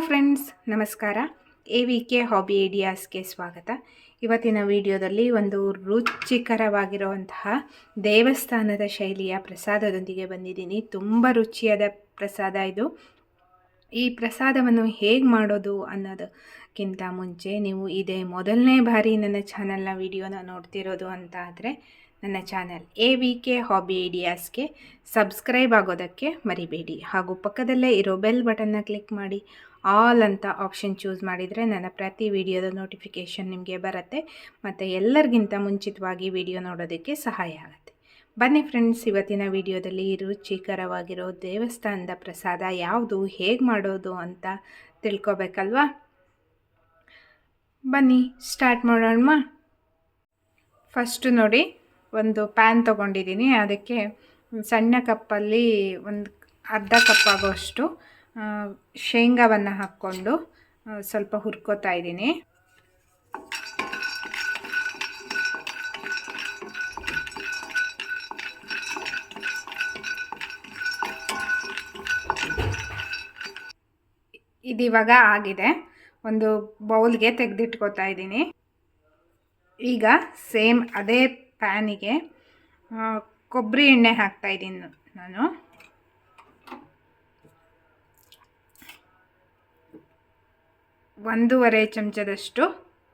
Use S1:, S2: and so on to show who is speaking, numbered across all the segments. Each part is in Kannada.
S1: ಹಲೋ ಫ್ರೆಂಡ್ಸ್ ನಮಸ್ಕಾರ. ಎ ವಿ ಕೆ ಹಾಬಿ ಐಡಿಯಾಸ್ಗೆ ಸ್ವಾಗತ. ಇವತ್ತಿನ ವಿಡಿಯೋದಲ್ಲಿ ಒಂದು ರುಚಿಕರವಾಗಿರುವಂತಹ ದೇವಸ್ಥಾನದ ಶೈಲಿಯ ಪ್ರಸಾದದೊಂದಿಗೆ ಬಂದಿದ್ದೀನಿ. ತುಂಬ ರುಚಿಯಾದ ಪ್ರಸಾದ ಇದು. ಈ ಪ್ರಸಾದವನ್ನು ಹೇಗೆ ಮಾಡೋದು ಅನ್ನೋದಕ್ಕಿಂತ ಮುಂಚೆ ನೀವು ಇದೇ ಮೊದಲನೇ ಬಾರಿ ನನ್ನ ಚಾನಲ್ನ ವಿಡಿಯೋನ ನೋಡ್ತಿರೋದು ಅಂತ ಆದರೆ ನನ್ನ channel A V K hobby ಐಡಿಯಾಸ್ಗೆ subscribe ಆಗೋದಕ್ಕೆ ಮರಿಬೇಡಿ. ಹಾಗೂ ಪಕ್ಕದಲ್ಲೇ ಇರೋ ಬೆಲ್ ಬಟನ್ನ ಕ್ಲಿಕ್ ಮಾಡಿ. ಆಲ್ ಅಂತ ಆಪ್ಷನ್ ಚೂಸ್ ಮಾಡಿದರೆ ನನ್ನ ಪ್ರತಿ ವಿಡಿಯೋದ ನೋಟಿಫಿಕೇಷನ್ ನಿಮಗೆ ಬರುತ್ತೆ. ಮತ್ತು ಎಲ್ಲರಿಗಿಂತ ಮುಂಚಿತವಾಗಿ ವಿಡಿಯೋ ನೋಡೋದಕ್ಕೆ ಸಹಾಯ ಆಗುತ್ತೆ. ಬನ್ನಿ ಫ್ರೆಂಡ್ಸ್ ಇವತ್ತಿನ ವಿಡಿಯೋದಲ್ಲಿ ರುಚಿಕರವಾಗಿರೋ ದೇವಸ್ಥಾನದ ಪ್ರಸಾದ ಯಾವುದು, ಹೇಗೆ ಮಾಡೋದು ಅಂತ ತಿಳ್ಕೊಬೇಕಲ್ವಾ? ಬನ್ನಿ ಸ್ಟಾರ್ಟ್ ಮಾಡೋಣ ಫಸ್ಟು ನೋಡಿ ಒಂದು ಪ್ಯಾನ್ ತೊಗೊಂಡಿದ್ದೀನಿ. ಅದಕ್ಕೆ ಸಣ್ಣ ಕಪ್ಪಲ್ಲಿ ಒಂದು ಅರ್ಧ ಕಪ್ ಆಗೋಷ್ಟು ಶೇಂಗಾವನ್ನು ಹಾಕ್ಕೊಂಡು ಸ್ವಲ್ಪ ಹುರ್ಕೋತಾ ಇದ್ದೀನಿ. ಇದಿವಾಗ ಆಗಿದೆ. ಒಂದು ಬೌಲ್ಗೆ ತೆಗೆದಿಟ್ಕೋತಾ ಇದ್ದೀನಿ. ಈಗ ಸೇಮ್ ಅದೇ ಪ್ಯಾನಿಗೆ ಕೊಬ್ಬರಿ ಎಣ್ಣೆ ಹಾಕ್ತಾಯಿದ್ದೀನಿ ನಾನು. ಒಂದೂವರೆ ಚಮಚದಷ್ಟು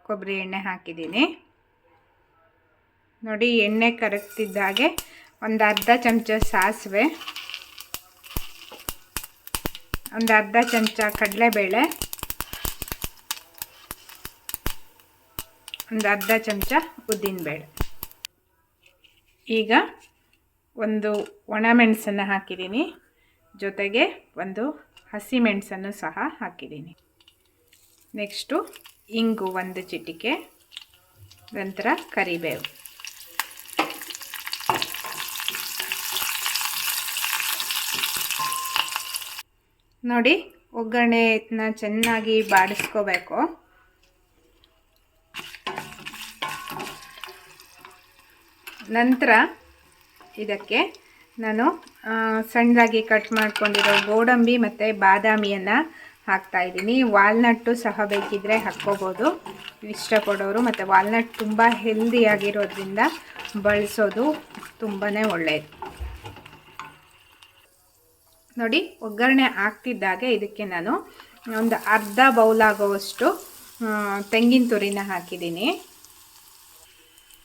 S1: ಕೊಬ್ಬರಿ ಎಣ್ಣೆ ಹಾಕಿದ್ದೀನಿ. ನೋಡಿ, ಎಣ್ಣೆ ಕರಗ್ತಿದ್ದಾಗೆ ಒಂದು ಅರ್ಧ ಚಮಚ ಸಾಸಿವೆ, ಒಂದು ಅರ್ಧ ಚಮಚ ಕಡಲೆಬೇಳೆ, ಒಂದು ಅರ್ಧ ಚಮಚ ಉದ್ದಿನಬೇಳೆ. ಈಗ ಒಂದು ಒಣಮೆಣಸನ್ನು ಹಾಕಿದ್ದೀನಿ. ಜೊತೆಗೆ ಒಂದು ಹಸಿಮೆಣಸನ್ನು ಸಹ ಹಾಕಿದ್ದೀನಿ. ನೆಕ್ಸ್ಟು ಇಂಗು ಒಂದು ಚಿಟಿಕೆ, ನಂತರ ಕರಿಬೇವು. ನೋಡಿ, ಒಗ್ಗರಣೆನ ಚೆನ್ನಾಗಿ ಬಾಡಿಸ್ಕೋಬೇಕು. ನಂತರ ಇದಕ್ಕೆ ನಾನು ಸಣ್ಣದಾಗಿ ಕಟ್ ಮಾಡ್ಕೊಂಡಿರೋ ಗೋಡಂಬಿ ಮತ್ತು ಬಾದಾಮಿಯನ್ನು ಹಾಕ್ತಾಯಿದ್ದೀನಿ ವಾಲ್ನಟ್ಟು ಸಹ ಬೇಕಿದ್ದರೆ ಹಾಕ್ಕೋಬೋದು. ಇಷ್ಟಪಡೋರು ಮತ್ತು ವಾಲ್ನಟ್ ತುಂಬ ಹೆಲ್ದಿಯಾಗಿರೋದ್ರಿಂದ ಬಳಸೋದು ತುಂಬಾ ಒಳ್ಳೆಯದು ನೋಡಿ, ಒಗ್ಗರಣೆ ಆಗ್ತಿದ್ದಾಗೆ ಇದಕ್ಕೆ ನಾನು ಒಂದು ಅರ್ಧ ಬೌಲ್ ಆಗೋವಷ್ಟು ತೆಂಗಿನ ತುರಿನ ಹಾಕಿದ್ದೀನಿ.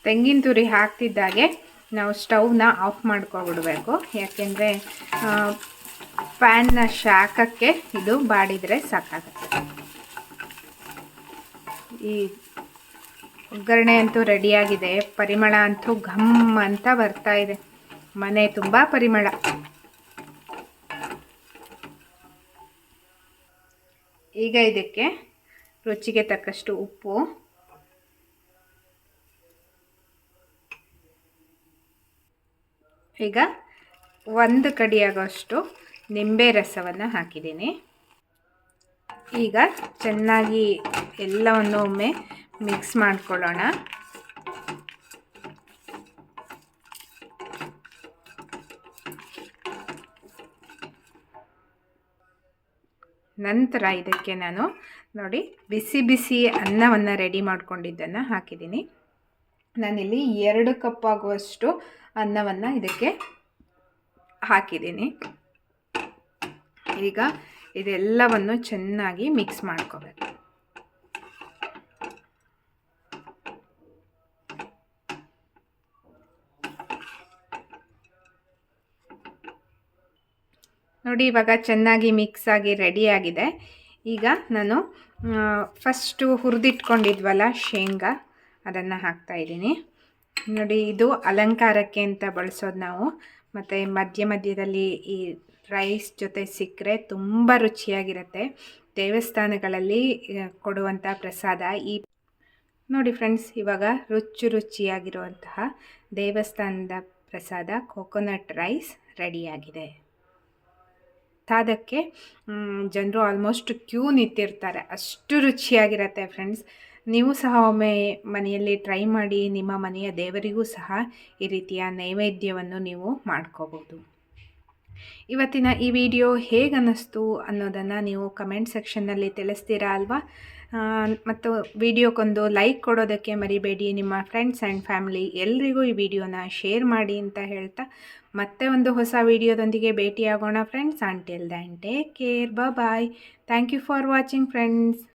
S1: ತೆಂಗಿನ ತುರಿ ಹಾಕ್ತಿದ್ದಾಗೆ ನಾವು ಸ್ಟವ್ನ ಆಫ್ ಮಾಡ್ಕೊಬಿಡಬೇಕು. ಯಾಕೆಂದರೆ ಪ್ಯಾನ್ನ ಶಾಖಕ್ಕೆ ಇದು ಬಾಡಿದರೆ ಸಾಕಾಗುತ್ತೆ. ಈ ಒಗ್ಗರಣೆ ಅಂತೂ ರೆಡಿಯಾಗಿದೆ. ಪರಿಮಳ ಅಂತೂ ಘಮ್ ಅಂತ ಬರ್ತಾ ಇದೆ. ಮನೆ ತುಂಬ ಪರಿಮಳ. ಈಗ ಇದಕ್ಕೆ ರುಚಿಗೆ ತಕ್ಕಷ್ಟು ಉಪ್ಪು ಈಗ ಒಂದು ಕಡಿಯಾಗೋಷ್ಟು ನಿಂಬೆ ರಸವನ್ನು ಹಾಕಿದ್ದೀನಿ. ಈಗ ಚೆನ್ನಾಗಿ ಎಲ್ಲವನ್ನು ಒಮ್ಮೆ ಮಿಕ್ಸ್ ಮಾಡ್ಕೊಳ್ಳೋಣ. ನಂತರ ಇದಕ್ಕೆ ನಾನು ನೋಡಿ ಬಿಸಿ ಬಿಸಿ ಅನ್ನವನ್ನು ರೆಡಿ ಮಾಡ್ಕೊಂಡಿದ್ದನ್ನು ಹಾಕಿದ್ದೀನಿ. ನಾನಿಲ್ಲಿ ಎರಡು ಕಪ್ ಆಗುವಷ್ಟು ಅನ್ನವನ್ನು ಇದಕ್ಕೆ ಹಾಕಿದ್ದೀನಿ. ಈಗ ಇದೆಲ್ಲವನ್ನು ಚೆನ್ನಾಗಿ ಮಿಕ್ಸ್ ಮಾಡ್ಕೋಬೇಕು. ನೋಡಿ, ಇವಾಗ ಚೆನ್ನಾಗಿ ಮಿಕ್ಸ್ ಆಗಿ ರೆಡಿಯಾಗಿದೆ ಈಗ ನಾನು ಫಸ್ಟು ಹುರಿದಿಟ್ಕೊಂಡಿದ್ವಲ್ಲ ಶೇಂಗಾ. ಅದನ್ನು ಹಾಕ್ತಾಯಿದ್ದೀನಿ ನೋಡಿ, ಇದು ಅಲಂಕಾರಕ್ಕೆ ಅಂತ ಬಳಸೋದು ನಾವು. ಮತ್ತು ಮಧ್ಯ ಮಧ್ಯದಲ್ಲಿ ಈ ರೈಸ್ ಜೊತೆ ಸಿಕ್ಕರೆ ತುಂಬ ರುಚಿಯಾಗಿರುತ್ತೆ. ದೇವಸ್ಥಾನಗಳಲ್ಲಿ ಕೊಡುವಂಥ ಪ್ರಸಾದ ಈ ನೋಡಿ ಫ್ರೆಂಡ್ಸ್, ಇವಾಗ ರುಚಿ ರುಚಿಯಾಗಿರುವಂತಹ ದೇವಸ್ಥಾನದ ಪ್ರಸಾದ ಕೋಕೋನಟ್ ರೈಸ್ ರೆಡಿಯಾಗಿದೆ. ಪ್ರಸಾದಕ್ಕೆ ಜನರು ಆಲ್ಮೋಸ್ಟ್ ಕ್ಯೂ ನಿಂತಿರ್ತಾರೆ. ಅಷ್ಟು ರುಚಿಯಾಗಿರುತ್ತೆ ಫ್ರೆಂಡ್ಸ್. ನೀವು ಸಹ ಒಮ್ಮೆ ಮನೆಯಲ್ಲಿ ಟ್ರೈ ಮಾಡಿ ನಿಮ್ಮ ಮನೆಯ ದೇವರಿಗೂ ಸಹ ಈ ರೀತಿಯ ನೈವೇದ್ಯವನ್ನು ನೀವು ಮಾಡ್ಕೋಬೋದು. ಇವತ್ತಿನ ಈ ವಿಡಿಯೋ ಹೇಗನ್ನಿಸ್ತು ಅನ್ನೋದನ್ನು ನೀವು ಕಮೆಂಟ್ ಸೆಕ್ಷನ್ನಲ್ಲಿ ತಿಳಿಸ್ತೀರಾ ಅಲ್ವಾ? ಮತ್ತು ವಿಡಿಯೋಕ್ಕೊಂದು ಲೈಕ್ ಕೊಡೋದಕ್ಕೆ ಮರಿಬೇಡಿ. ನಿಮ್ಮ ಫ್ರೆಂಡ್ಸ್ ಆ್ಯಂಡ್ ಫ್ಯಾಮಿಲಿ ಎಲ್ರಿಗೂ ಈ ವಿಡಿಯೋನ ಶೇರ್ ಮಾಡಿ ಅಂತ ಹೇಳ್ತಾ ಮತ್ತೆ ಒಂದು ಹೊಸ ವಿಡಿಯೋದೊಂದಿಗೆ ಭೇಟಿಯಾಗೋಣ friends until then take care bye thank you for watching friends